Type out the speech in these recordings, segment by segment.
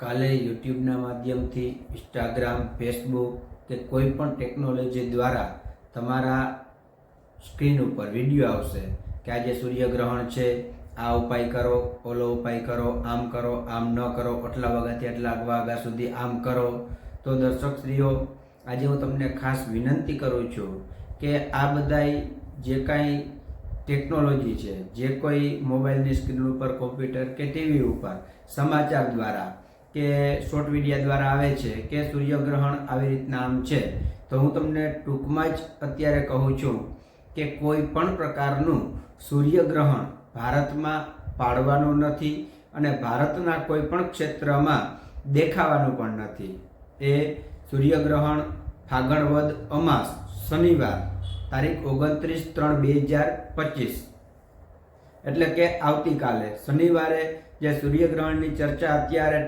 કાલે યુટ્યુબના માધ્યમથી Instagram Facebook કે કોઈ પણ ટેકનોલોજી દ્વારા તમારા સ્ક્રીન ઉપર વીડિયો આવશે કે આજે સૂર્યગ્રહણ છે, આ ઉપાય કરો, ઓલો ઉપાય કરો, આમ કરો, આમ ન કરો, આટલા વાગ્યાથી આટલા વાગ્યા સુધી આમ કરો. તો દર્શક સ્ત્રીઓ આજે હું તમને ખાસ વિનંતી કરું છું કે આ બધાય જે કાંઈ ટેકનોલોજી છે, જે કોઈ મોબાઈલની સ્ક્રીન ઉપર કોમ્પ્યુટર કે ટીવી ઉપર સમાચાર દ્વારા કે શોર્ટ મીડિયા દ્વારા આવે છે કે સૂર્યગ્રહણ આવી રીતના આમ છે, તો હું તમને ટૂંકમાં જ અત્યારે કહું છું કે કોઈ પણ પ્રકારનું સૂર્યગ્રહણ ભારતમાં પાડવાનું નથી અને ભારતના કોઈ પણ ક્ષેત્રમાં દેખાવાનું પણ નથી. એ સૂર્યગ્રહણ ફાગણવદ અમાસ શનિવાર તારીખ ઓગણત્રીસ ત્રણ બે હજાર પચીસ. એટલે કે આવતીકાલે, શનિવારે જે સૂર્યગ્રહણની ચર્ચા અત્યારે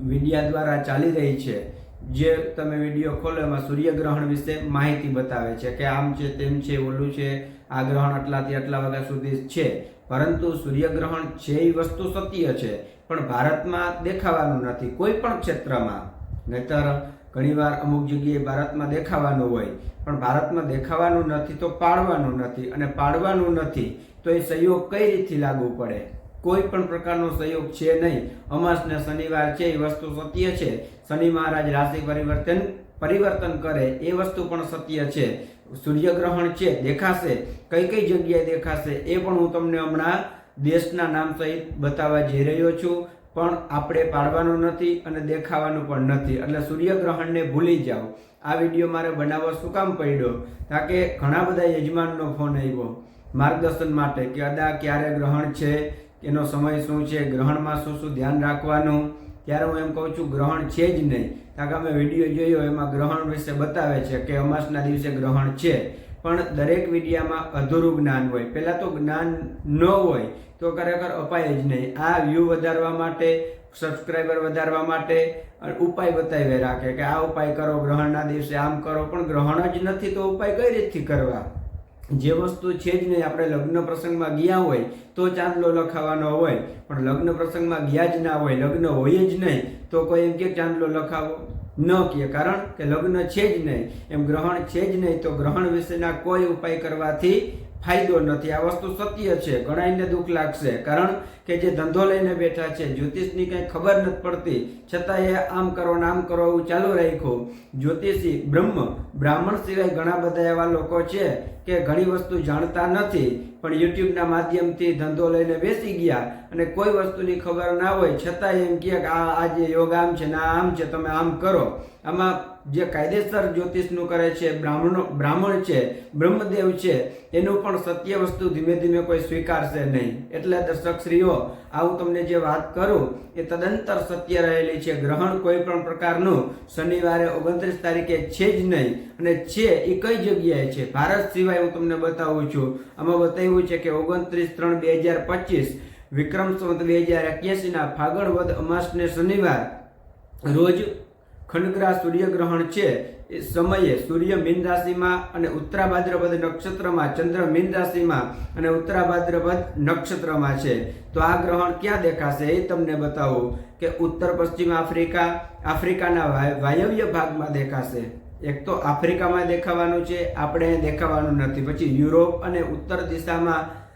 મીડિયા દ્વારા ચાલી રહી છે. જે તમે વીડિયો ખોલો, એમાં સૂર્યગ્રહણ વિશે માહિતી બતાવે છે કે આમ છે, તેમ છે, ઓલું છે, આ ગ્રહણ આટલાથી આટલા વાગ્યા સુધી છે. પરંતુ સૂર્યગ્રહણ છે એ વસ્તુ સત્ય છે, પણ ભારતમાં દેખાવાનું નથી કોઈ પણ ક્ષેત્રમાં. નહીતર ઘણીવાર અમુક જગ્યાએ ભારતમાં દેખાવાનું હોય, પણ ભારતમાં દેખાવાનું નથી તો પાડવાનું નથી. અને પાડવાનું નથી તો એ સહયોગ કઈ રીતથી લાગુ પડે? કોઈ પણ પ્રકારનો સહયોગ છે નહીં. અમાસ ને શનિવાર છે, એ વસ્તુ સત્ય છે. શનિ મહારાજ રાશિ પરિવર્તન પરિવર્તન કરે, એ વસ્તુ પણ સત્ય છે. સૂર્યગ્રહણ છે, દેખાશે. કઈ કઈ જગ્યાએ દેખાશે, એ પણ હું તમને હમણાં દેશના નામ સહિત બતાવવા જઈ રહ્યો છું. પણ આપણે પાડવાનું નથી અને દેખાવાનું પણ નથી. એટલે સૂર્યગ્રહણને ભૂલી જાઓ. આ વીડિયો મારે બનાવવા શું કામ પડ્યો? કારણ કે ઘણા બધા યજમાનનો ફોન આવ્યો. માર્ગદર્શન માટે કે અદા ક્યારે ગ્રહણ છે એનો સમય શું છે, ગ્રહણમાં શું શું ધ્યાન રાખવાનું? ત્યારે હું એમ કહું છું, ગ્રહણ છે જ નહીં. કારણ કે અમે વીડિયો જોયો, એમાં ગ્રહણ વિશે બતાવે છે કે અમાસના દિવસે ગ્રહણ છે. પણ દરેક વિડીયામાં અધૂરું જ્ઞાન હોય. પહેલાં તો જ્ઞાન ન હોય, તો ખરેખર અપાય જ નહીં. આ વ્યૂ વધારવા માટે સબસ્ક્રાઈબર વધારવા માટે ઉપાય બતાવી રાખે કે આ ઉપાય કરો, ગ્રહણના દિવસે આમ કરો, પણ ગ્રહણ જ નથી, તો ઉપાય કઈ રીતથી કરવા? જે વસ્તુ છે જ નહીં આપણે લગ્ન પ્રસંગમાં ગયા હોય તો ચાંદલો લખાવાનો હોય, પણ લગ્ન પ્રસંગમાં ગયા જ ના હોય, લગ્ન હોય જ નહીં, તો કોઈ એમ કે ચાંદલો લખાવો. ન કહે કારણ કે લગ્ન છે જ નહીં. એમ ગ્રહણ છે જ નહીં, તો ગ્રહણ વિશેના કોઈ ઉપાય કરવાથી ફાયદો નથી. આ વસ્તુ સત્ય છે. ઘણાઈને દુઃખ લાગશે. કારણ કે જે ધંધો લઈને બેઠા છે, જ્યોતિષની કંઈ ખબર નથી પડતી. છતાં એ આમ કરો ને આમ કરો એવું ચાલુ રાખ્યું. જ્યોતિષી બ્રહ્મ, બ્રાહ્મણ સિવાય ઘણા બધા એવા લોકો છે કે ઘણી વસ્તુ જાણતા નથી. પણ યુટ્યુબના માધ્યમથી ધંધો લઈને બેસી ગયા અને કોઈ વસ્તુની ખબર ના હોય. છતાં એમ કહે કે આ આજે યોગ આમ છે ને આ આમ છે, તમે આમ કરો. આમાં જે કાયદેસર જ્યોતિષનું કરે છે, બ્રાહ્મણો બ્રાહ્મણ છે, બ્રહ્મદેવ છે, એનું પણ સત્ય વસ્તુ ધીમે ધીમે કોઈ સ્વીકારશે નહીં. એટલે દર્શકશ્રીઓ, આવું તમને જે વાત કરું, એ તદંતર સત્ય રહેલી છે. ગ્રહણ કોઈ પણ પ્રકારનું શનિવારે ઓગણત્રીસ તારીખે છે જ નહીં. અને છે એ કઈ જગ્યાએ છે? ભારત સિવાય હું તમને બતાવું છું. આમાં બતાવ્યું છે કે ઓગણત્રીસ ત્રણ બે હજાર પચીસ, વિક્રમ સંવત બે હજાર એક્યાસીના ફાગણ વદ અમાસને શનિવાર, રોજ ખંડગ્રા સૂર્યગ્રહણ છે. એ સમયે સૂર્ય મીન રાશિમાં અને ઉત્તરા ભાદ્રપદ નક્ષત્રમાં ચંદ્ર મીન રાશિમાં અને ઉત્તરા ભાદ્રપદ નક્ષત્રમાં છે. તો આ ગ્રહણ ક્યાં દેખાશે એ તમને બતાવું કે ઉત્તર પશ્ચિમ આફ્રિકા, આફ્રિકાના વાય- વાયવ્ય ભાગમાં દેખાશે. એક તો આફ્રિકામાં દેખાવાનું છે, આપણે દેખાવાનું નથી. પછી યુરોપ અને ઉત્તર દિશામાં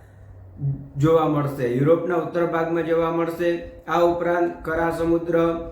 જોવા મળશે. યુરોપના ઉત્તર ભાગમાં જોવા મળશે. આ ઉપરાંત કરા સમુદ્ર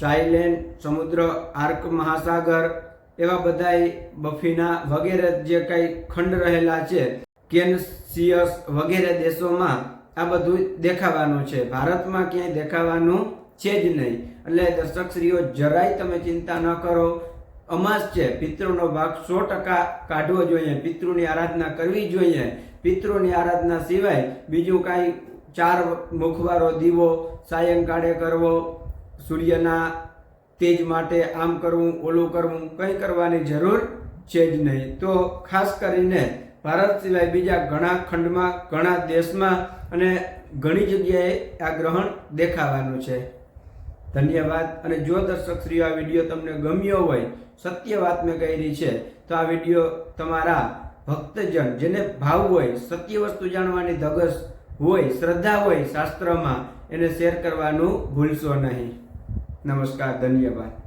સાયલેન્ડ સમુદ્ર, આર્ક, મહાસાગર એવા બધાય બફીના વગેરે જે કંઈ ખંડ રહેલા છે, કેનસિયસ વગેરે દેશોમાં આ બધું દેખાવાનું છે. ભારતમાં ક્યાંય દેખાવાનું છે જ નહીં. એટલે દર્શકશ્રીઓ, જરાય તમે ચિંતા ન કરો. અમાસ છે. પિતૃનો ભાગ સો ટકા કાઢવો જોઈએ. પિતૃની આરાધના કરવી જોઈએ. પિતૃની આરાધના સિવાય બીજું કાંઈ ચાર મુખવારો દીવો, સાયંકાળે કરવો સૂર્યના તેજ માટે આમ કરવું, ઓલું કરવું, કંઈ કરવાની જરૂર છે જ નહીં. તો ખાસ કરીને ભારત સિવાય બીજા ઘણા ખંડમાં, ઘણા દેશમાં અને ઘણી જગ્યાએ આ ગ્રહણ દેખાવાનું છે. ધન્યવાદ. અને જો દર્શકશ્રીઓ આ વીડિયો તમને ગમ્યો હોય, સત્ય વાત મેં કહેલી છે, તો આ વીડિયો તમારા ભક્તજન જેને ભાવ હોય, સત્ય વસ્તુ જાણવાની ધગસ હોય, શ્રદ્ધા હોય શાસ્ત્રમાં, એને શેર કરવાનું ભૂલશો નહીં. નમસ્કાર ધન્યવાદ.